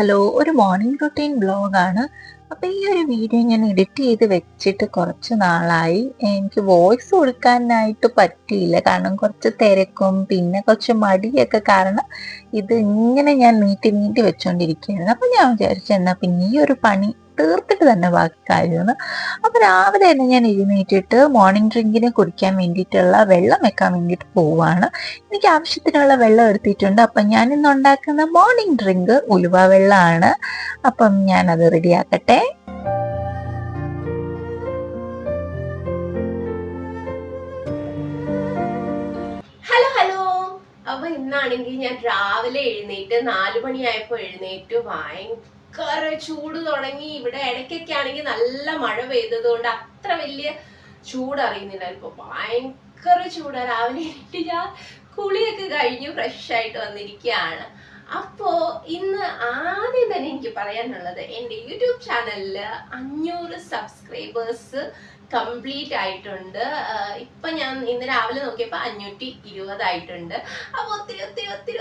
Hello ഒരു morning routine ബ്ലോഗാണ് അപ്പൊ ഈ ഒരു വീഡിയോ ഞാൻ എഡിറ്റ് ചെയ്ത് വെച്ചിട്ട് കുറച്ച് നാളായി. എനിക്ക് വോയിസ് കൊടുക്കാനായിട്ട് പറ്റിയില്ല. കാരണം കുറച്ച് തിരക്കും പിന്നെ കുറച്ച് മടിയൊക്കെ കാരണം ഇത് ഇങ്ങനെ ഞാൻ നീട്ടി നീട്ടി വെച്ചോണ്ടിരിക്കുകയായിരുന്നു അപ്പൊ ഞാൻ വിചാരിച്ചു എന്നാ പിന്നെ ഈ ഒരു പണി തീർത്തിട്ട് തന്നെ ബാക്കി കാര്യമെന്ന് അപ്പൊ രാവിലെ തന്നെ ഞാൻ എഴുന്നേറ്റിട്ട് മോർണിംഗ് ഡ്രിങ്കിന് കുടിക്കാൻ വേണ്ടിയിട്ടുള്ള വെള്ളം വെക്കാൻ വേണ്ടിയിട്ട് പോവുകയാണ് എനിക്ക് ആവശ്യത്തിനുള്ള വെള്ളം എടുത്തിട്ടുണ്ട്. അപ്പം ഞാൻ ഇന്ന് ഉണ്ടാക്കുന്ന മോർണിംഗ് ഡ്രിങ്ക് ഉലുവ വെള്ളമാണ് അപ്പം ഞാൻ അത് റെഡിയാക്കട്ടെ അപ്പൊ ഇന്നാണെങ്കിൽ ഞാൻ രാവിലെ എഴുന്നേറ്റ് നാലു മണിയായപ്പോ എഴുന്നേറ്റ്. ഭയങ്കര ചൂട് തുടങ്ങി. ഇവിടെ ഇടയ്ക്കൊക്കെ ആണെങ്കിൽ നല്ല മഴ പെയ്തത് കൊണ്ട് അത്ര വലിയ ചൂട് അറിയുന്നില്ല ഇപ്പൊ ഭയങ്കര ചൂടാ. രാവിലെ ഞാൻ കുളിയൊക്കെ കഴിഞ്ഞു ഫ്രഷ് ആയിട്ട് വന്നിരിക്കുകയാണ്. അപ്പോ ഇന്ന് ആദ്യം തന്നെ എനിക്ക് പറയാനുള്ളത് എന്റെ യൂട്യൂബ് ചാനലിൽ അഞ്ഞൂറ് സബ്സ്ക്രൈബേഴ്സ് കംപ്ലീറ്റ് ആയിട്ടുണ്ട്. ഇപ്പൊ ഞാൻ ഇന്ന് രാവിലെ നോക്കിയപ്പോ അഞ്ഞൂറ്റി ഇരുപതായിട്ടുണ്ട്. അപ്പൊ ഒത്തിരി ഒത്തിരി ഒത്തിരി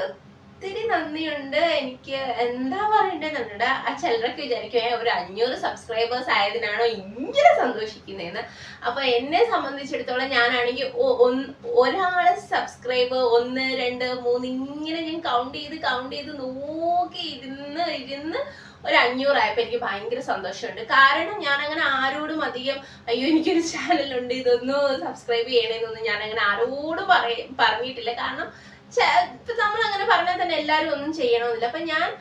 ഒത്തിരി നന്ദിയുണ്ട്. എനിക്ക് എന്താ പറയണ്ടേന്നുണ്ട് ആ ചിലരൊക്കെ വിചാരിക്കും ഒരു അഞ്ഞൂറ് സബ്സ്ക്രൈബേഴ്സ് ആയതിനാണോ ഇങ്ങനെ സന്തോഷിക്കുന്നതെന്ന് അപ്പൊ എന്നെ സംബന്ധിച്ചിടത്തോളം ഞാനാണെങ്കിൽ ഒരാളെ സബ്സ്ക്രൈബ് ഒന്ന് രണ്ട് മൂന്ന് ഇങ്ങനെ ഞാൻ കൗണ്ട് ചെയ്ത് കൗണ്ട് ചെയ്ത് നോക്കി ഇരുന്ന് ഇരുന്ന് ഒരു അഞ്ഞൂറായപ്പോ എനിക്ക് ഭയങ്കര സന്തോഷമുണ്ട്. കാരണം ഞാൻ അങ്ങനെ ആരോടും അധികം അയ്യോ എനിക്കൊരു ചാനലുണ്ട് ഇതൊന്നും സബ്സ്ക്രൈബ് ചെയ്യണേന്നൊന്നും ഞാൻ അങ്ങനെ ആരോടും പറയ പറഞ്ഞിട്ടില്ല. കാരണം ഇപ്പൊ നമ്മൾ അങ്ങനെ പറഞ്ഞാൽ തന്നെ എല്ലാരും ഒന്നും ചെയ്യണമെന്നില്ല അപ്പൊ ഞാൻ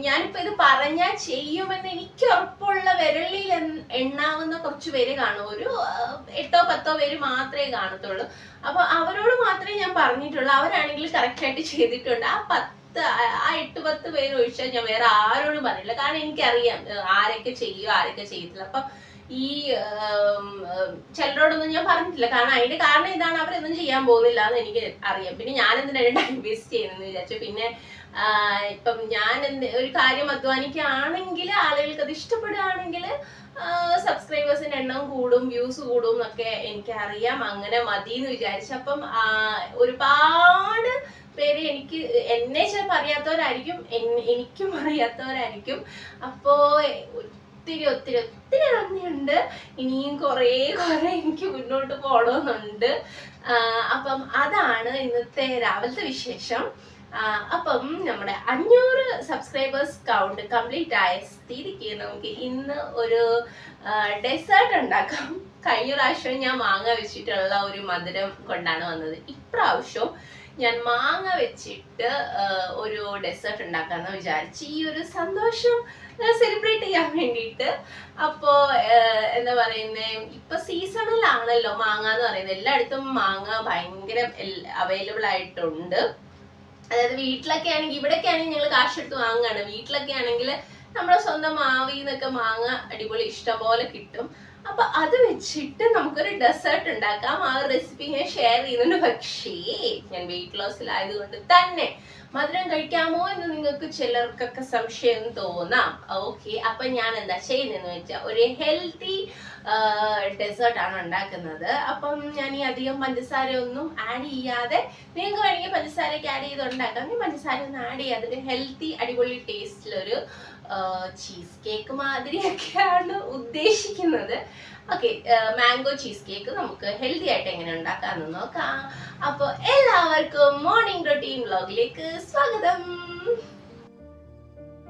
ഞാനിപ്പോ ഇത് പറഞ്ഞാൽ ചെയ്യുമെന്ന് എനിക്ക് ഉറപ്പുള്ള വിരളിൽ എണ്ണാവുന്ന കുറച്ച് പേര് കാണും. ഒരു എട്ടോ പത്തോ പേര് മാത്രമേ കാണത്തുള്ളൂ. അപ്പൊ അവരോട് മാത്രമേ ഞാൻ പറഞ്ഞിട്ടുള്ളൂ. അവരാണെങ്കിൽ കറക്റ്റ് ആയിട്ട് ചെയ്തിട്ടുണ്ട്. ആ പത്ത് ആ- എട്ട് പത്ത് പേര് ഒഴിച്ചാൽ ഞാൻ വേറെ ആരോടും പറയില്ല കാരണം എനിക്കറിയാം ആരൊക്കെ ചെയ്യും ആരൊക്കെ ചെയ്യത്തില്ല. അപ്പൊ ഈ ചിലരോടൊന്നും ഞാൻ പറഞ്ഞിട്ടില്ല. കാരണം അതിന്റെ കാരണം ഇതാണ്. അവരൊന്നും ചെയ്യാൻ പോകുന്നില്ല എന്ന് എനിക്ക് അറിയാം. പിന്നെ ഞാൻ എന്തിനാണ് ടൈം വേസ്റ്റ് ചെയ്യുന്നതെന്ന് വിചാരിച്ചു. പിന്നെ ഇപ്പം ഞാൻ എന്ത് ഒരു കാര്യം അധ്വാനിക്കുകയാണെങ്കിൽ ആളുകൾക്ക് അത് ഇഷ്ടപ്പെടുകയാണെങ്കിൽ സബ്സ്ക്രൈബേഴ്സിന്റെ എണ്ണം കൂടും വ്യൂസ് കൂടും എന്നൊക്കെ എനിക്കറിയാം. അങ്ങനെ മതി എന്ന് വിചാരിച്ചു. അപ്പം ഒരുപാട് പേര് എനിക്ക് എന്നെ ചിലപ്പോൾ അറിയാത്തവരായിരിക്കും. എനിക്കും അറിയാത്തവരായിരിക്കും. അപ്പോ ഒത്തിരി ഒത്തിരി ഒത്തിരി നന്ദിയുണ്ട് ഇനിയും കുറേ കുറേ എനിക്ക് മുന്നോട്ട് പോകണമെന്നുണ്ട്. അപ്പം അതാണ് ഇന്നത്തെ രാവിലത്തെ വിശേഷം. അപ്പം നമ്മുടെ അഞ്ഞൂറ് സബ്സ്ക്രൈബേഴ്സ് കൗണ്ട് കംപ്ലീറ്റ് ആയ സ്ഥിതിക്ക് നമുക്ക് ഇന്ന് ഒരു ഡെസേർട്ട് ഉണ്ടാക്കാം. കഴിഞ്ഞ പ്രാവശ്യം ഞാൻ മാങ്ങ വെച്ചിട്ടുള്ള ഒരു മധുരം കൊണ്ടാണ് വന്നത്. ഇപ്രാവശ്യം ഞാൻ മാങ്ങ വെച്ചിട്ട് ഒരു ഡെസേർട്ട് ഉണ്ടാക്കാന്ന് വിചാരിച്ച് ഈ ഒരു സന്തോഷം സെലിബ്രേറ്റ് ചെയ്യാൻ വേണ്ടിയിട്ട്. അപ്പോ എന്താ പറയുന്നേ ഇപ്പൊ സീസണിലാണല്ലോ മാങ്ങ എന്ന് പറയുന്നത്. എല്ലായിടത്തും മാങ്ങ ഭയങ്കര അവൈലബിൾ ആയിട്ടുണ്ട്. അതായത് വീട്ടിലൊക്കെ ആണെങ്കിൽ ഇവിടെയൊക്കെ ആണെങ്കിൽ ഞങ്ങൾ കാശെടുത്ത് വാങ്ങുകയാണ് വീട്ടിലൊക്കെ ആണെങ്കിൽ നമ്മുടെ സ്വന്തം മാവിന്നൊക്കെ മാങ്ങ അടിപൊളി ഇഷ്ടം പോലെ കിട്ടും. അപ്പൊ അത് വെച്ചിട്ട് നമുക്കൊരു ഡെസേർട്ട് ഉണ്ടാക്കാം. ആ റെസിപ്പി ഞാൻ ഷെയർ ചെയ്യുന്നുണ്ട്. പക്ഷേ ഞാൻ വെയിറ്റ് ലോസിലായതുകൊണ്ട് തന്നെ മധുരം കഴിക്കാമോ എന്ന് നിങ്ങൾക്ക് ചിലർക്കൊക്കെ സംശയം തോന്നാം. ഓക്കെ അപ്പൊ ഞാൻ എന്താ ചെയ്യുന്നതെന്ന് വെച്ചാൽ ഒരു ഹെൽത്തി ഡെസേർട്ട് ആണ് ഉണ്ടാക്കുന്നത്. അപ്പം ഞാൻ ഈ അധികം പഞ്ചസാര ഒന്നും ആഡ് ചെയ്യാതെ നിങ്ങൾക്ക് വേണമെങ്കിൽ പഞ്ചസാരയ്ക്ക് ആഡ് ചെയ്ത് ഉണ്ടാക്കാം ഈ പഞ്ചസാര ഒന്നും ആഡ് ചെയ്യാതെ ഒരു ഹെൽത്തി അടിപൊളി ടേസ്റ്റിലൊരു ചീസ് കേക്ക് മാതിരിയൊക്കെയാണ് ഉദ്ദേശിക്കുന്നത്. ഓക്കെ മാംഗോ ചീസ് കേക്ക് നമുക്ക് ഹെൽത്തി ആയിട്ട് എങ്ങനെ ഉണ്ടാക്കാമെന്ന് നോക്കാം. അപ്പോൾ എല്ലാവർക്കും മോർണിംഗ് റൊട്ടീൻ വ്ലോഗിലേക്ക് സ്വാഗതം.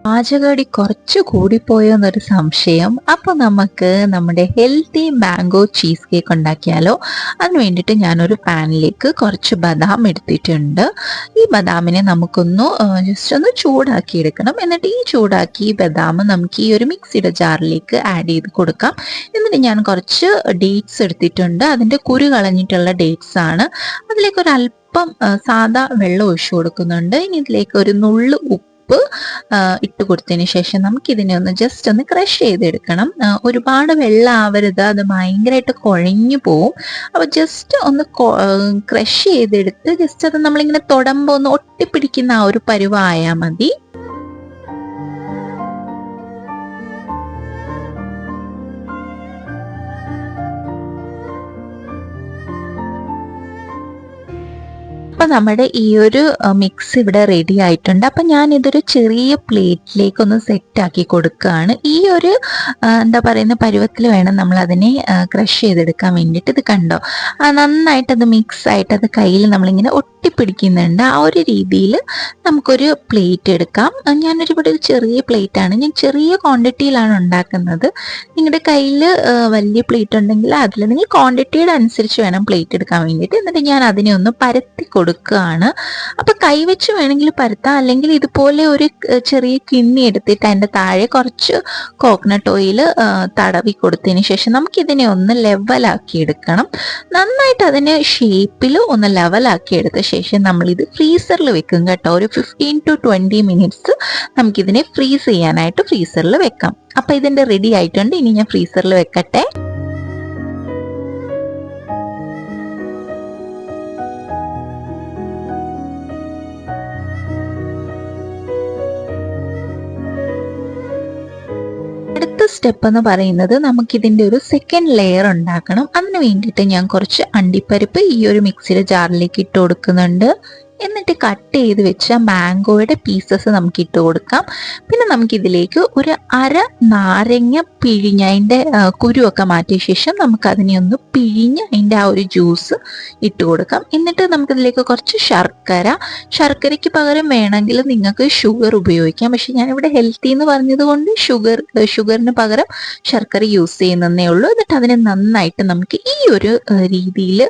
പാചകടി കുറച്ച് കൂടിപ്പോയോ എന്നൊരു സംശയം. അപ്പൊ നമുക്ക് നമ്മുടെ ഹെൽത്തി മാംഗോ ചീസ് കേക്ക് ഉണ്ടാക്കിയാലോ? അതിന് വേണ്ടിയിട്ട് ഞാനൊരു പാനിലേക്ക് കുറച്ച് ബദാം എടുത്തിട്ടുണ്ട്. ഈ ബദാമിനെ നമുക്കൊന്ന് ജസ്റ്റ് ഒന്ന് ചൂടാക്കി എടുക്കണം എന്നിട്ട് ഈ ചൂടാക്കി ബദാം നമുക്ക് ഈ ഒരു മിക്സിയുടെ ജാറിലേക്ക് ആഡ് ചെയ്ത് കൊടുക്കാം. എന്നിട്ട് ഞാൻ കുറച്ച് ഡേറ്റ്സ് എടുത്തിട്ടുണ്ട്. അതിന്റെ കുരു കളഞ്ഞിട്ടുള്ള ഡേറ്റ്സ് ആണ്. അതിലേക്ക് ഒരു അല്പം സാധാ വെള്ളം ഒഴിച്ചു കൊടുക്കുന്നുണ്ട്. ഇനി ഇതിലേക്ക് ഒരു നുള്ള് ഉപ്പ് ആ, ഇട്ട് കൊടുത്തതിന് ശേഷം നമുക്ക് ഇതിനെ ഒന്ന് ജസ്റ്റ് ഒന്ന് ക്രഷ് ചെയ്തെടുക്കണം. ഒരുപാട് വെള്ളം ആവരുത് അത് ഭയങ്കരമായിട്ട് കുഴഞ്ഞു പോവും. അപ്പൊ ജസ്റ്റ് ഒന്ന് ക്രഷ് ചെയ്തെടുത്ത് ജസ്റ്റ് അത് നമ്മളിങ്ങനെ തൊടുമ്പോൾ ഒന്ന് ഒട്ടിപ്പിടിക്കുന്ന ആ ഒരു പരുവായാൽ മതി. അപ്പൊ നമ്മുടെ ഈ ഒരു മിക്സ് ഇവിടെ റെഡി ആയിട്ടുണ്ട്. അപ്പൊ ഞാൻ ഇതൊരു ചെറിയ പ്ലേറ്റിലേക്ക് ഒന്ന് സെറ്റ് ആക്കി കൊടുക്കുകയാണ്. ഈ ഒരു എന്താ പറയുന്ന പരുവത്തിൽ വേണം നമ്മൾ അതിനെ ക്രഷ് ചെയ്തെടുക്കാൻ വേണ്ടിട്ട് ഇത് കണ്ടോ? നന്നായിട്ട് അത് മിക്സ് ആയിട്ട് അത് കയ്യിൽ നമ്മളിങ്ങനെ ഒട്ടിപ്പിടിക്കുന്നുണ്ട്. ആ ഒരു രീതിയിൽ നമുക്കൊരു പ്ലേറ്റ് എടുക്കാം. ഞാനൊരു ഇവിടെ ഒരു ചെറിയ പ്ലേറ്റ് ആണ് ഞാൻ ചെറിയ ക്വാണ്ടിറ്റിയിലാണ് ഉണ്ടാക്കുന്നത്. നിങ്ങളുടെ കയ്യിൽ വലിയ പ്ലേറ്റ് ഉണ്ടെങ്കിൽ അതിൽ നിങ്ങൾ ക്വാണ്ടിറ്റിയുടെ അനുസരിച്ച് വേണം പ്ലേറ്റ് എടുക്കാൻ വേണ്ടിയിട്ട്. എന്നിട്ട് ഞാൻ അതിനെ ഒന്ന് പരത്തി കൊടുക്കുകയാണ് അപ്പൊ കൈവച്ച് വേണമെങ്കിൽ പരത്താം. അല്ലെങ്കിൽ ഇതുപോലെ ഒരു ചെറിയ കിണ്ണി എടുത്തിട്ട് അതിന്റെ താഴെ കുറച്ച് കോക്കനട്ട് ഓയിൽ തടവി കൊടുത്തതിന് ശേഷം നമുക്ക് ഇതിനെ ഒന്ന് ലെവലാക്കി എടുക്കണം. നന്നായിട്ട് അതിനെ ഷേപ്പിൽ ഒന്ന് ലെവലാക്കി എടുത്ത ശേഷം നമ്മൾ ഇത് ഫ്രീസറിൽ വെക്കും കേട്ടോ. ഒരു ഫിഫ്റ്റീൻ ടു ട്വന്റി മിനിറ്റ്സ് നമുക്കിതിനെ ഫ്രീസ് ചെയ്യാനായിട്ട് ഫ്രീസറിൽ വെക്കാം. അപ്പൊ ഇതിന്റെ റെഡി ആയിട്ടുണ്ട്. ഇനി ഞാൻ ഫ്രീസറിൽ വെക്കട്ടെ. സ്റ്റെപ്പ് എന്ന് പറയുന്നത് നമുക്കിതിന്റെ ഒരു സെക്കൻഡ് ലെയർ ഉണ്ടാക്കണം. അതിന് വേണ്ടിയിട്ട് ഞാൻ കുറച്ച് അണ്ടിപ്പരിപ്പ് ഈ ഒരു മിക്സിയുടെ ജാറിലേക്ക് ഇട്ട് കൊടുക്കുന്നുണ്ട്. എന്നിട്ട് കട്ട് ചെയ്ത് വെച്ച മാംഗോയുടെ പീസസ് നമുക്ക് ഇട്ട് കൊടുക്കാം. പിന്നെ നമുക്കിതിലേക്ക് ഒരു അര നാരങ്ങ പിഴിഞ്ഞ് അതിന്റെ കുരുവൊക്കെ മാറ്റിയ ശേഷം നമുക്ക് അതിനെ ഒന്ന് പിഴിഞ്ഞ് അതിന്റെ ആ ഒരു ജ്യൂസ് ഇട്ട് കൊടുക്കാം. എന്നിട്ട് നമുക്കിതിലേക്ക് കുറച്ച് ശർക്കര. ശർക്കരയ്ക്ക് പകരം വേണമെങ്കിൽ നിങ്ങൾക്ക് ഷുഗർ ഉപയോഗിക്കാം. പക്ഷെ ഞാനിവിടെ ഹെൽത്തി എന്ന് പറഞ്ഞത് കൊണ്ട് ഷുഗർ ഷുഗറിന് പകരം ശർക്കര യൂസ് ചെയ്യുന്നതേ ഉള്ളൂ. എന്നിട്ട് അതിനെ നന്നായിട്ട് നമുക്ക് ഈ ഒരു രീതിയിൽ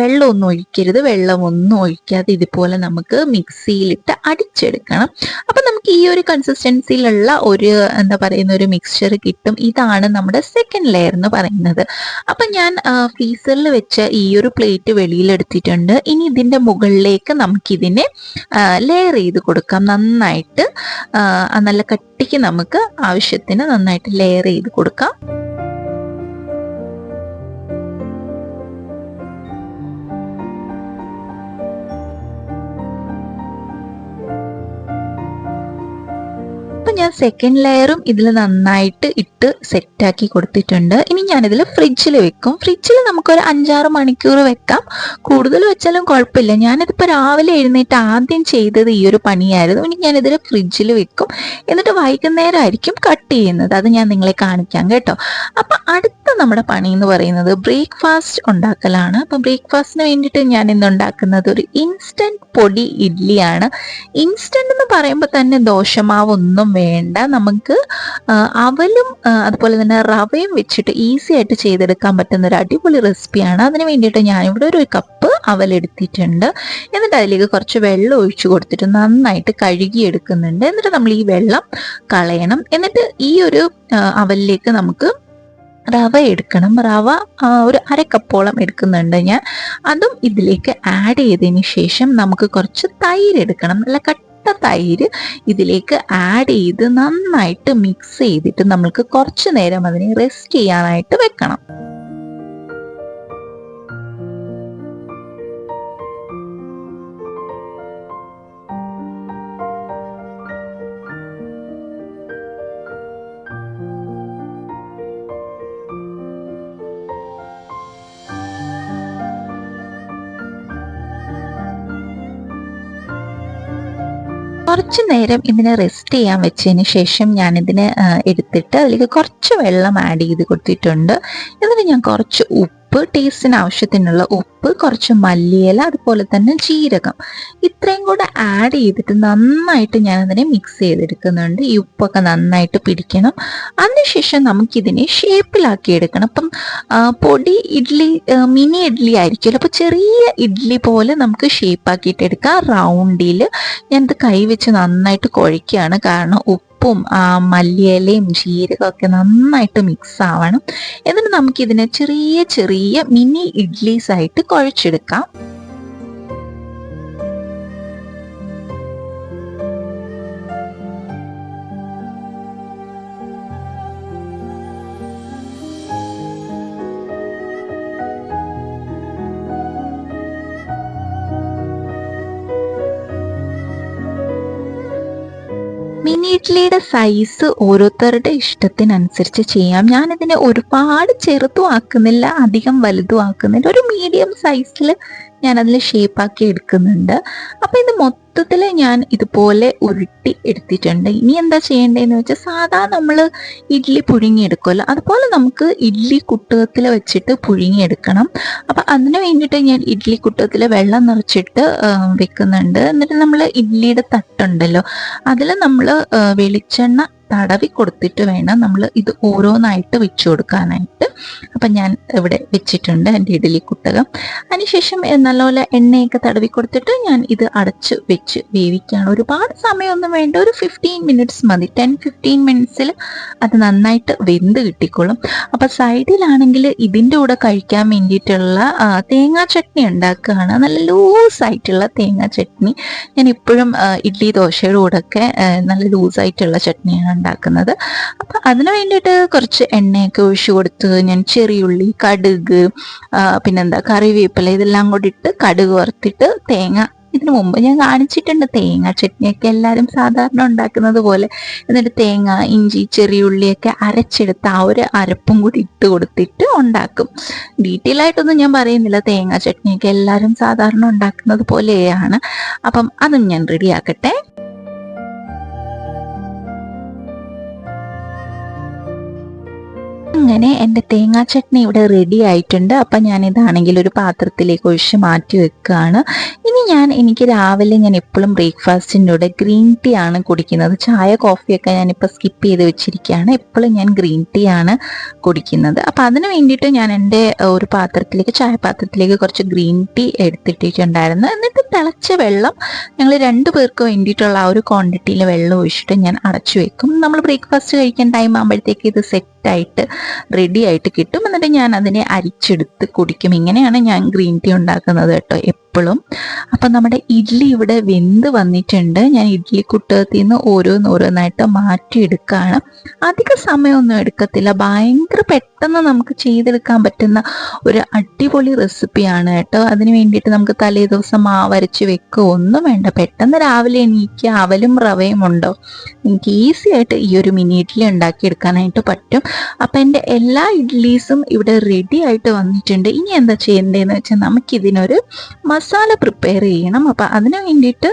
വെള്ളമൊന്നും ഒഴിക്കരുത്. വെള്ളമൊന്നും ഒഴിക്കാതെ ഇതുപോലെ നമുക്ക് മിക്സിയിലിട്ട് അടിച്ചെടുക്കണം. അപ്പൊ നമുക്ക് ഈ ഒരു കൺസിസ്റ്റൻസിയിലുള്ള ഒരു എന്താ പറയുന്ന ഒരു മിക്സ്ചർ കിട്ടും. ഇതാണ് നമ്മുടെ സെക്കൻഡ് ലെയർ എന്ന് പറയുന്നത്. അപ്പൊ ഞാൻ ഫ്രീസറിൽ വെച്ച ഈ ഒരു പ്ലേറ്റ് വെളിയിലെടുത്തിട്ടുണ്ട്. ഇനി ഇതിന്റെ മുകളിലേക്ക് നമുക്കിതിനെ ലെയർ ചെയ്ത് കൊടുക്കാം. നന്നായിട്ട് നല്ല കട്ടിക്ക് നമുക്ക് ആവശ്യത്തിന് നന്നായിട്ട് ലെയർ ചെയ്ത് കൊടുക്കാം. സെക്കൻഡ് ലെയറും ഇതിൽ നന്നായിട്ട് സെറ്റാക്കി കൊടുത്തിട്ടുണ്ട്. ഇനി ഞാനിതിൽ ഫ്രിഡ്ജിൽ വെക്കും. ഫ്രിഡ്ജിൽ നമുക്കൊരു അഞ്ചാറ് മണിക്കൂർ വെക്കാം. കൂടുതൽ വെച്ചാലും കുഴപ്പമില്ല. ഞാനിതിപ്പോൾ രാവിലെ എഴുന്നേറ്റ് ആദ്യം ചെയ്തത് ഈ ഒരു പണിയായിരുന്നു. ഇനി ഞാനിതിൽ ഫ്രിഡ്ജിൽ വെക്കും. എന്നിട്ട് വൈകുന്നേരം ആയിരിക്കും കട്ട് ചെയ്യുന്നത്. അത് ഞാൻ നിങ്ങളെ കാണിക്കാം കേട്ടോ. അപ്പൊ അടുത്ത നമ്മുടെ പണി എന്ന് പറയുന്നത് ബ്രേക്ക്ഫാസ്റ്റ് ഉണ്ടാക്കലാണ്. അപ്പം ബ്രേക്ക്ഫാസ്റ്റിന് വേണ്ടിയിട്ട് ഞാൻ ഇന്ന് ഉണ്ടാക്കുന്നത് ഒരു ഇൻസ്റ്റന്റ് പൊടി ഇഡ്ഡലിയാണ് ഇൻസ്റ്റന്റ് എന്ന് പറയുമ്പോൾ തന്നെ ദോശമാവൊന്നും വേണ്ട. നമുക്ക് അവലും അതുപോലെ തന്നെ റവയും വെച്ചിട്ട് ഈസി ആയിട്ട് ചെയ്തെടുക്കാൻ പറ്റുന്ന ഒരു അടിപൊളി റെസിപ്പിയാണ് അതിന് വേണ്ടിയിട്ട് ഞാനിവിടെ ഒരു കപ്പ് അവലെടുത്തിട്ടുണ്ട്. എന്നിട്ട് അതിലേക്ക് കുറച്ച് വെള്ളം ഒഴിച്ചു കൊടുത്തിട്ട് നന്നായിട്ട് കഴുകിയെടുക്കുന്നുണ്ട്. എന്നിട്ട് നമ്മൾ ഈ വെള്ളം കളയണം. എന്നിട്ട് ഈ ഒരു അവലിലേക്ക് നമുക്ക് റവ എടുക്കണം. റവ ഒരു അര കപ്പോളം എടുക്കുന്നുണ്ട് ഞാൻ. അതും ഇതിലേക്ക് ആഡ് ചെയ്തതിന് ശേഷം നമുക്ക് കുറച്ച് തൈര് എടുക്കണം. നല്ല കട്ട തൈര് ഇതിലേക്ക് ആഡ് ചെയ്ത് നന്നായിട്ട് മിക്സ് ചെയ്തിട്ട് നമ്മൾക്ക് കുറച്ച് നേരം അതിനെ റെസ്റ്റ് ചെയ്യാനായിട്ട് വെക്കണം. കുറച്ച് നേരം ഇതിനെ റെസ്റ്റ് ചെയ്യാൻ വെച്ചതിന് ശേഷം ഞാൻ ഇതിനെ എടുത്തിട്ട് അതിലേക്ക് കുറച്ച് വെള്ളം ആഡ് ചെയ്ത് കൊടുത്തിട്ടുണ്ട്. എന്നിട്ട് ഞാൻ കുറച്ച് ഉപ്പ് ടേസ്റ്റിന് ആവശ്യത്തിനുള്ള ഉപ്പ് കുറച്ച് മല്ലിയില അതുപോലെ തന്നെ ജീരകം. ഇത്രയും കൂടെ ആഡ് ചെയ്തിട്ട് നന്നായിട്ട് ഞാൻ അതിനെ മിക്സ് ചെയ്തെടുക്കുന്നുണ്ട്. ഈ ഉപ്പൊക്കെ നന്നായിട്ട് പിടിക്കണം. അതിനുശേഷം നമുക്കിതിനെ ഷേപ്പിലാക്കി എടുക്കണം. അപ്പം പൊടി ഇഡ്ഡലി മിനി ഇഡ്ഡലി ആയിരിക്കുമല്ലോ. അപ്പോൾ ചെറിയ ഇഡ്ഡലി പോലെ നമുക്ക് ഷേപ്പ് ഷേപ്പാക്കിയിട്ട് എടുക്കാം റൗണ്ടിൽ ഞാനിത് കൈ വെച്ച് നന്നായിട്ട് കുഴയ്ക്കുകയാണ്. കാരണം ഉപ്പും ആ മല്ലിയിലയും ജീരകമൊക്കെ നന്നായിട്ട് മിക്സ് ആവണം. എന്നിട്ട് നമുക്കിതിനെ ചെറിയ ചെറിയ മിനി ഇഡ്ലീസ് ആയിട്ട് കുഴച്ചെടുക്കാം. ഇഡ്ലിയുടെ സൈസ് ഓരോരുത്തരുടെ ഇഷ്ടത്തിനനുസരിച്ച് ചെയ്യാം. ഞാനിതിനെ ഒരുപാട് ചെറുതും ആക്കുന്നില്ല അധികം വലുതും ആക്കുന്നില്ല. ഒരു മീഡിയം സൈസിൽ ഞാനതിൽ ഷേപ്പ് ഷേപ്പാക്കി എടുക്കുന്നുണ്ട്. അപ്പോൾ ഇത് മൊത്തത്തിൽ ഞാൻ ഇതുപോലെ ഉരുട്ടി എടുത്തിട്ടുണ്ട്. ഇനി എന്താ ചെയ്യേണ്ടതെന്ന് വെച്ചാൽ സാധാ നമ്മൾ ഇഡ്ഡലി പുഴുങ്ങിയെടുക്കുമല്ലോ അതുപോലെ നമുക്ക് ഇഡ്ഡലി കുട്ടകത്തിൽ വെച്ചിട്ട് പുഴുങ്ങിയെടുക്കണം. അപ്പം അതിന് വേണ്ടിയിട്ട് ഞാൻ ഇഡ്ഡലി കുട്ടകത്തിൽ വെള്ളം നിറച്ചിട്ട് വെക്കുന്നുണ്ട്. എന്നിട്ട് നമ്മൾ ഇഡ്ഡലിയുടെ തട്ടുണ്ടല്ലോ അതിൽ നമ്മൾ വെളിച്ചെണ്ണ തടവി കൊടുത്തിട്ട് വേണം നമ്മൾ ഇത് ഓരോന്നായിട്ട് വെച്ചു കൊടുക്കാനായിട്ട്. അപ്പം ഞാൻ ഇവിടെ വെച്ചിട്ടുണ്ട് എന്റെ ഇഡ്ഡലി കുട്ടകം. അതിനുശേഷം നല്ലപോലെ എണ്ണയൊക്കെ തടവി കൊടുത്തിട്ട് ഞാൻ ഇത് അടച്ച് വെച്ച് വേവിക്കുകയാണ് ഒരുപാട് സമയമൊന്നും വേണ്ട. ഒരു ഫിഫ്റ്റീൻ മിനിറ്റ്സ് മതി. ടെൻ ഫിഫ്റ്റീൻ മിനിറ്റ്സിൽ അത് നന്നായിട്ട് വെന്ത് കിട്ടിക്കോളും. അപ്പോൾ സൈഡിലാണെങ്കിൽ ഇതിന്റെ കൂടെ കഴിക്കാൻ വേണ്ടിയിട്ടുള്ള തേങ്ങാ ചട്നി ഉണ്ടാക്കുകയാണ്. നല്ല ലൂസായിട്ടുള്ള തേങ്ങാ ചട്നി. ഞാൻ ഇപ്പോഴും ഇഡ്ഡലി ദോശയുടെ കൂടെയൊക്കെ നല്ല ലൂസായിട്ടുള്ള ചട്നിയാണ് ഉണ്ടാക്കുന്നത്. അപ്പോൾ അതിന് വേണ്ടിയിട്ട് കുറച്ച് എണ്ണയൊക്കെ ഒഴിച്ചു കൊടുത്ത് ഞാൻ ചെറിയുള്ളി കടുക് പിന്നെന്താ കറിവേപ്പില ഇതെല്ലാം കൂടി ഇട്ട് കടുക് വറുത്തിട്ട് തേങ്ങ ഇതിനു മുമ്പ് ഞാൻ കാണിച്ചിട്ടുണ്ട് തേങ്ങ ചട്നിയൊക്കെ എല്ലാവരും സാധാരണ ഉണ്ടാക്കുന്നത് പോലെ. എന്നിട്ട് തേങ്ങ ഇഞ്ചി ചെറിയ ഉള്ളിയൊക്കെ അരച്ചെടുത്ത് ആ ഒരു അരപ്പും കൂടി ഇട്ട് കൊടുത്തിട്ട് ഉണ്ടാക്കും. ഡീറ്റെയിൽ ആയിട്ടൊന്നും ഞാൻ പറയുന്നില്ല. തേങ്ങ ചട്നിയൊക്കെ എല്ലാവരും സാധാരണ ഉണ്ടാക്കുന്നത് പോലെയാണ്. അപ്പം അതും ഞാൻ റെഡിയാക്കട്ടെ അങ്ങനെ എന്റെ തേങ്ങാ ചട്നി ഇവിടെ റെഡി ആയിട്ടുണ്ട്. അപ്പം ഞാനിതാണെങ്കിൽ ഒരു പാത്രത്തിലേക്ക് ഒഴിച്ച് മാറ്റി വെക്കുകയാണ്. ഇനി ഞാൻ എനിക്ക് രാവിലെ ഞാൻ എപ്പോഴും ബ്രേക്ക്ഫാസ്റ്റിന്റെ കൂടെ ഗ്രീൻ ടീ ആണ് കുടിക്കുന്നത്. ചായ കോഫിയൊക്കെ ഞാനിപ്പോൾ സ്കിപ്പ് ചെയ്ത് വെച്ചിരിക്കുകയാണ്. എപ്പോഴും ഞാൻ ഗ്രീൻ ടീ ആണ് കുടിക്കുന്നത്. അപ്പം അതിന് വേണ്ടിയിട്ട് ഞാൻ എന്റെ ഒരു പാത്രത്തിലേക്ക് ചായ പാത്രത്തിലേക്ക് കുറച്ച് ഗ്രീൻ ടീ എടുത്തിട്ടിട്ടുണ്ടായിരുന്നു. എന്നിട്ട് തിളച്ച വെള്ളം ഞങ്ങൾ രണ്ടു പേർക്ക് വേണ്ടിയിട്ടുള്ള ആ ഒരു ക്വാണ്ടിറ്റിയിൽ വെള്ളം ഒഴിച്ചിട്ട് ഞാൻ അടച്ചു വെക്കും. നമ്മൾ ബ്രേക്ക്ഫാസ്റ്റ് കഴിക്കാൻ ടൈം ആകുമ്പോഴത്തേക്ക് ഇത് സെറ്റായിട്ട് റെഡി ആയിട്ട് കിട്ടും. എന്നിട്ട് ഞാൻ അതിനെ അരിച്ചെടുത്ത് കുടിക്കും. ഇങ്ങനെയാണ് ഞാൻ ഗ്രീൻ ടീ ഉണ്ടാക്കുന്നത് കേട്ടോ. എപ്പോഴും അപ്പം നമ്മുടെ ഇഡ്ഡലി ഇവിടെ വെന്ത് വന്നിട്ടുണ്ട്. ഞാൻ ഇഡ്ഡലി കുട്ടകത്തിൽ നിന്ന് ഓരോന്നോരോന്നായിട്ട് മാറ്റിയെടുക്കുകയാണ്. അധിക സമയമൊന്നും എടുക്കത്തില്ല. ഭയങ്കര പെട്ടെന്ന് നമുക്ക് ചെയ്തെടുക്കാൻ പറ്റുന്ന ഒരു അടിപൊളി റെസിപ്പിയാണ് കേട്ടോ. അതിന് വേണ്ടിയിട്ട് നമുക്ക് തലേ ദിവസം മാവരച്ച് വെക്കുക. ഒന്നും വേണ്ട. പെട്ടെന്ന് രാവിലെ എണീക്കുക. അവലും റവയും ഉണ്ടോ? എനിക്ക് ഈസി ആയിട്ട് ഈ ഒരു മിനി ഇഡ്ഡലി ഉണ്ടാക്കിയെടുക്കാനായിട്ട് പറ്റും. അപ്പം എന്റെ എല്ലാ ഇഡ്ഡലീസും ഇവിടെ റെഡി ആയിട്ട് വന്നിട്ടുണ്ട്. ഇനി എന്താ ചെയ്യേണ്ടതെന്ന് വെച്ചാൽ നമുക്കിതിനൊരു മസാല പ്രിപ്പയർ ചെയ്യണം. അപ്പം അതിന് വേണ്ടിയിട്ട്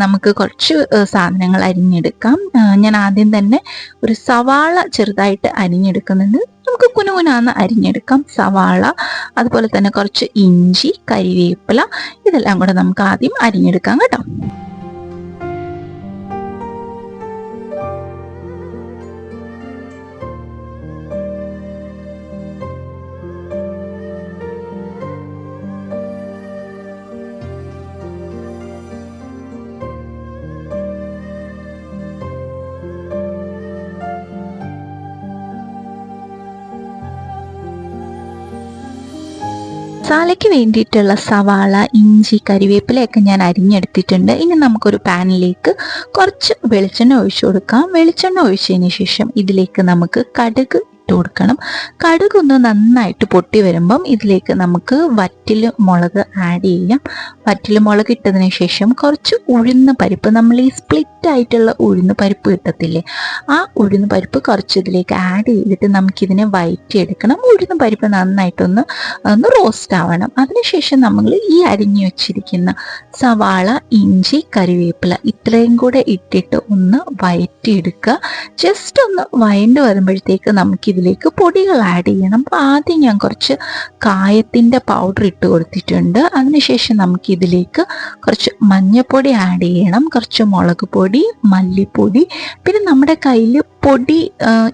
നമുക്ക് കുറച്ച് സാധനങ്ങൾ അരിഞ്ഞെടുക്കാം. ഞാൻ ആദ്യം തന്നെ ഒരു സവാള ചെറുതായിട്ട് അരിഞ്ഞെടുക്കുന്നുണ്ട് നമുക്ക് കുനുകുനാന്ന് അരിഞ്ഞെടുക്കാം. സവാള അതുപോലെ തന്നെ കുറച്ച് ഇഞ്ചി കരിവേപ്പില ഇതെല്ലാം കൂടെ നമുക്ക് ആദ്യം അരിഞ്ഞെടുക്കാം കേട്ടോ. മസാലയ്ക്ക് വേണ്ടിയിട്ടുള്ള സവാള ഇഞ്ചി കരിവേപ്പിലയൊക്കെ ഞാൻ അരിഞ്ഞെടുത്തിട്ടുണ്ട്. ഇനി നമുക്കൊരു പാനിലേക്ക് കുറച്ച് വെളിച്ചെണ്ണ ഒഴിച്ചു കൊടുക്കാം. വെളിച്ചെണ്ണ ഒഴിച്ചതിന് ശേഷം ഇതിലേക്ക് നമുക്ക് കടുക് ഇട്ട് കൊടുക്കണം. കടുക് ഒന്ന് നന്നായിട്ട് പൊട്ടി വരുമ്പം ഇതിലേക്ക് നമുക്ക് വറ്റിൽ മുളക് ആഡ് ചെയ്യാം. വറ്റിൽ മുളക് ഇട്ടതിന് ശേഷം കുറച്ച് ഉഴുന്ന് പരിപ്പ് നമ്മൾ ഈ സ്പ്ലിറ്റ് ആയിട്ടുള്ള ഉഴുന്ന് പരിപ്പ് കിട്ടത്തില്ലേ ആ ഉഴുന്ന് പരിപ്പ് കുറച്ച് ഇതിലേക്ക് ആഡ് ചെയ്തിട്ട് നമുക്കിതിനെ വയറ്റിയെടുക്കണം. ഉഴുന്ന് പരിപ്പ് നന്നായിട്ടൊന്ന് ഒന്ന് റോസ്റ്റ് ആവണം. അതിനുശേഷം നമ്മൾ ഈ അരിഞ്ഞു വെച്ചിരിക്കുന്ന സവാള ഇഞ്ചി കറിവേപ്പില ഇത്രയും കൂടെ ഇട്ടിട്ട് ഒന്ന് വയറ്റിയെടുക്കുക. ജസ്റ്റ് ഒന്ന് വയണ്ട് വരുമ്പോഴത്തേക്ക് നമുക്കിതിലേക്ക് പൊടികൾ ആഡ് ചെയ്യണം. അപ്പോൾ ആദ്യം ഞാൻ കുറച്ച് കായത്തിന്റെ പൗഡർ ഇട്ട് കൊടുത്തിട്ടുണ്ട്. അതിനുശേഷം നമുക്ക് ഇതിലേക്ക് കുറച്ച് മഞ്ഞൾപ്പൊടി ആഡ് ചെയ്യണം. കുറച്ച് മുളക് പൊടി മല്ലിപ്പൊടി. പിന്നെ നമ്മുടെ കയ്യിൽ പൊടി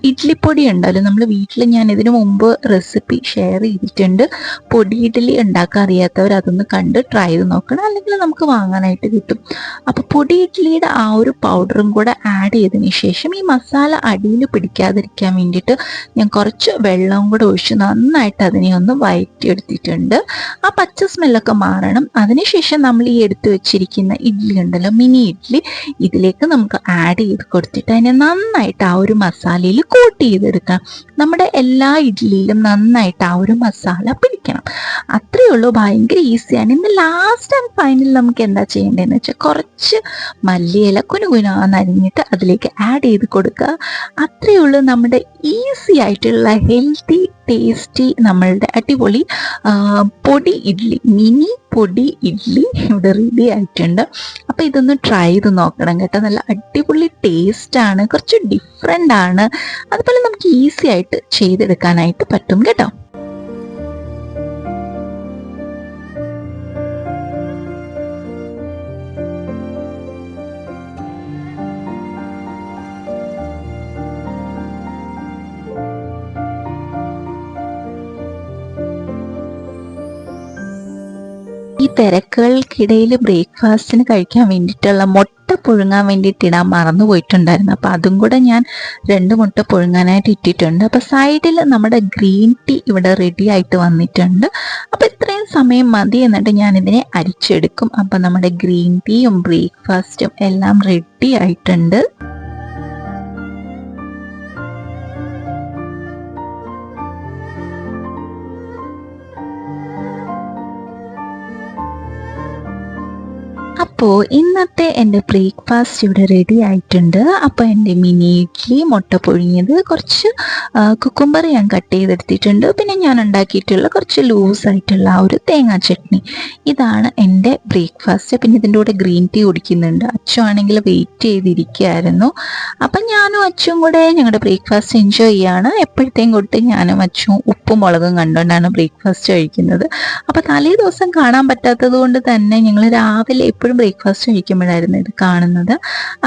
ഇഡ്ഡലിപ്പൊടി ഉണ്ടല്ലോ. നമ്മൾ വീട്ടിൽ ഞാൻ ഇതിനു മുമ്പ് റെസിപ്പി ഷെയർ ചെയ്തിട്ടുണ്ട്. പൊടി ഇഡ്ഡലി ഉണ്ടാക്കാൻ അറിയാത്തവർ അതൊന്ന് കണ്ട് ട്രൈ ചെയ്ത് നോക്കണം. അല്ലെങ്കിൽ നമുക്ക് വാങ്ങാനായിട്ട് കിട്ടും. അപ്പോൾ പൊടി ഇഡ്ഡലിയുടെ ആ ഒരു പൗഡറും കൂടെ ആഡ് ചെയ്തതിന് ശേഷം ഈ മസാല അടിയിൽ പിടിക്കാതിരിക്കാൻ വേണ്ടിയിട്ട് ഞാൻ കുറച്ച് വെള്ളവും കൂടെ ഒഴിച്ച് നന്നായിട്ട് അതിനെ ഒന്ന് വയറ്റിയെടുത്തിട്ടുണ്ട്. ആ പച്ച സ്മെല്ലൊക്കെ മാറണം. അതിനുശേഷം നമ്മൾ ഈ എടുത്തു വെച്ചിരിക്കുന്ന ഇഡ്ഡലി ഉണ്ടല്ലോ മിനി ഇഡ്ഡലി ഇതിലേക്ക് നമുക്ക് ആഡ് ചെയ്ത് കൊടുത്തിട്ട് അതിനെ നന്നായിട്ട് ആ ഒരു മസാലയിൽ കോട്ട് ചെയ്തെടുക്കാം. നമ്മുടെ എല്ലാ ഇഡ്ഡലിയിലും നന്നായിട്ട് ആ ഒരു മസാല പിടിക്കണം. അത്രയേ ഉള്ളൂ. ഭയങ്കര ഈസിയാണ്. ഇന്ന് ലാസ്റ്റ് ആൻഡ് ഫൈനൽ നമുക്ക് എന്താ ചെയ്യേണ്ടതെന്ന് വെച്ചാൽ കുറച്ച് മല്ലിയില കുനുകുനാന്ന് അരിഞ്ഞിട്ട് അതിലേക്ക് ആഡ് ചെയ്ത് കൊടുക്കുക. അത്രയേ ഉള്ളൂ നമ്മുടെ ഈസി ആയിട്ടുള്ള ഹെൽത്തി ടേസ്റ്റി നമ്മളുടെ അടിപൊളി പൊടി ഇഡ്ഡലി മിനി പൊടി ഇഡ്ഡലി ഇവിടെ റെഡി ആയിട്ടുണ്ട്. അപ്പോൾ ഇതൊന്ന് ട്രൈ ചെയ്ത് നോക്കണം കേട്ടോ. നല്ല അടിപൊളി ടേസ്റ്റ് ആണ്. കുറച്ച് ഡിഫറെന്റ് ആണ്. അതുപോലെ നമുക്ക് ഈസി ആയിട്ട് ചെയ്തെടുക്കാനായിട്ട് പറ്റും കേട്ടോ. തിരക്കുകൾക്കിടയിൽ ബ്രേക്ക്ഫാസ്റ്റിന് കഴിക്കാൻ വേണ്ടിയിട്ടുള്ള മുട്ട പുഴുങ്ങാൻ വേണ്ടിയിട്ട് ഇടാൻ മറന്നു പോയിട്ടുണ്ടായിരുന്നു. അപ്പോൾ അതും കൂടെ ഞാൻ രണ്ട് മുട്ട പുഴുങ്ങാനായിട്ട് ഇട്ടിട്ടുണ്ട്. അപ്പോൾ സൈഡിൽ നമ്മുടെ ഗ്രീൻ ടീ ഇവിടെ റെഡി ആയിട്ട് വന്നിട്ടുണ്ട്. അപ്പോൾ ഇത്രയും സമയം മതി എന്നിട്ട് ഞാനിതിനെ അരിച്ചെടുക്കും. അപ്പോൾ നമ്മുടെ ഗ്രീൻ ടീയും ബ്രേക്ക്ഫാസ്റ്റും എല്ലാം റെഡി ആയിട്ടുണ്ട്. അപ്പോൾ ഇന്നത്തെ എന്റെ ബ്രേക്ക്ഫാസ്റ്റ് ഇവിടെ റെഡി ആയിട്ടുണ്ട്. അപ്പോൾ എന്റെ മിനി ഇഡ്ഡലി മുട്ട പൊഴിഞ്ഞത് കുറച്ച് കുക്കുംബർ ഞാൻ കട്ട് ചെയ്തെടുത്തിട്ടുണ്ട്. പിന്നെ ഞാൻ ഉണ്ടാക്കിയിട്ടുള്ള കുറച്ച് ലൂസ് ആയിട്ടുള്ള ആ ഒരു തേങ്ങാ ചട്നി. ഇതാണ് എന്റെ ബ്രേക്ക്ഫാസ്റ്റ്. പിന്നെ ഇതിന്റെ കൂടെ ഗ്രീൻ ടീ കുടിക്കുന്നുണ്ട്. അച്ചു ആണെങ്കിൽ വെയിറ്റ് ചെയ്തിരിക്കുകയായിരുന്നു. അപ്പം ഞാനും അച്ചും കൂടെ ഞങ്ങളുടെ ബ്രേക്ക്ഫാസ്റ്റ് എൻജോയ് ചെയ്യാണ്. എപ്പോഴത്തേയും തൊട്ട് ഞാനും അച്ചും ഉപ്പും മുളകും കണ്ടുകൊണ്ടാണ് ബ്രേക്ക്ഫാസ്റ്റ് കഴിക്കുന്നത്. അപ്പോൾ തലേ ദിവസം കാണാൻ പറ്റാത്തത് കൊണ്ട് തന്നെ ഞങ്ങൾ രാവിലെ എപ്പോഴും ബ്രേക്ക്ഫാസ്റ്റ് കഴിക്കുമ്പോഴായിരുന്നു ഇത് കാണുന്നത്.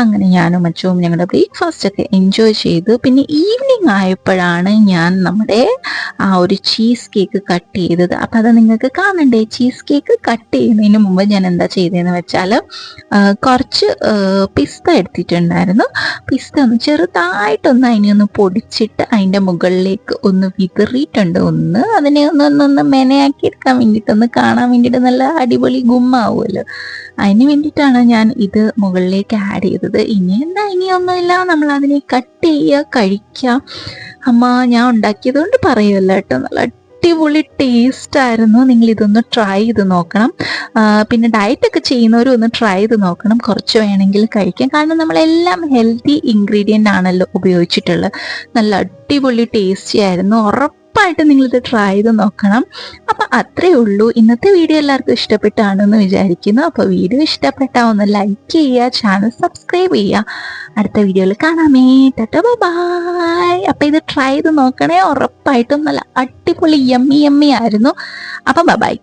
അങ്ങനെ ഞാനും അച്ചുവും ഞങ്ങളുടെ ബ്രേക്ക്ഫാസ്റ്റ് ഒക്കെ എൻജോയ് ചെയ്തു. പിന്നെ ഈവനിങ് ആയപ്പോഴാണ് ഞാൻ നമ്മുടെ ആ ഒരു ചീസ് കേക്ക് കട്ട് ചെയ്തത്. അപ്പം അത് നിങ്ങൾക്ക് കാണണ്ടേ? ചീസ് കേക്ക് കട്ട് ചെയ്യുന്നതിന് മുമ്പ് ഞാൻ എന്താ ചെയ്തതെന്ന് വെച്ചാൽ കുറച്ച് പിസ്ത എടുത്തിട്ടുണ്ടായിരുന്നു. പിസ്ത ഒന്ന് ചെറുതായിട്ടൊന്ന് അതിനെ ഒന്ന് പൊടിച്ചിട്ട് അതിന്റെ മുകളിലേക്ക് ഒന്ന് വിതറിയിട്ടുണ്ട്. ഒന്ന് അതിനെ ഒന്ന് ഒന്ന് ഒന്ന് മെനയാക്കി എടുക്കാൻ വേണ്ടിയിട്ട് ഒന്ന് കാണാൻ വേണ്ടിയിട്ട് നല്ല അടിപൊളി ഗുമ്മാവുമല്ലോ. അതിന് വേണ്ടിയിട്ടാണ് ഞാൻ ഇത് മുകളിലേക്ക് ആഡ് ചെയ്തത്. ഇനി എന്താ? ഇനിയൊന്നുമില്ല നമ്മൾ അതിനെ കട്ട് ചെയ്യുക കഴിക്കുക. അമ്മ ഞാൻ ഉണ്ടാക്കിയത് കൊണ്ട് പറയുമല്ലോ കേട്ടോ. നല്ല അടിപൊളി ടേസ്റ്റ് ആയിരുന്നു. നിങ്ങൾ ഇതൊന്ന് ട്രൈ ചെയ്ത് നോക്കണം. പിന്നെ ഡയറ്റ് ഒക്കെ ചെയ്യുന്നവരും ഒന്ന് ട്രൈ ചെയ്ത് നോക്കണം. കുറച്ച് വേണമെങ്കിൽ കഴിക്കാം. കാരണം നമ്മളെല്ലാം ഹെൽത്തി ഇൻഗ്രീഡിയന്റ് ആണല്ലോ ഉപയോഗിച്ചിട്ടുള്ളത്. നല്ല അടിപൊളി ടേസ്റ്റി ആയിരുന്നു. ഉറപ്പായിട്ട് നിങ്ങളിത് ട്രൈ ചെയ്ത് നോക്കണം. അപ്പം അത്രേ ഉള്ളൂ. ഇന്നത്തെ വീഡിയോ എല്ലാവർക്കും ഇഷ്ടപ്പെട്ടാണെന്ന് വിചാരിക്കുന്നു. അപ്പോൾ വീഡിയോ ഇഷ്ടപ്പെട്ടാൽ ഒന്ന് ലൈക്ക് ചെയ്യുക ചാനൽ സബ്സ്ക്രൈബ് ചെയ്യുക. അടുത്ത വീഡിയോയിൽ കാണാമേ. ടോ ബൈ അപ്പം ഇത് ട്രൈ ചെയ്ത് നോക്കണേ ഉറപ്പായിട്ടും നല്ല അടിപൊളി യമ്മി യമ്മി ആയിരുന്നു. അപ്പം ബൈ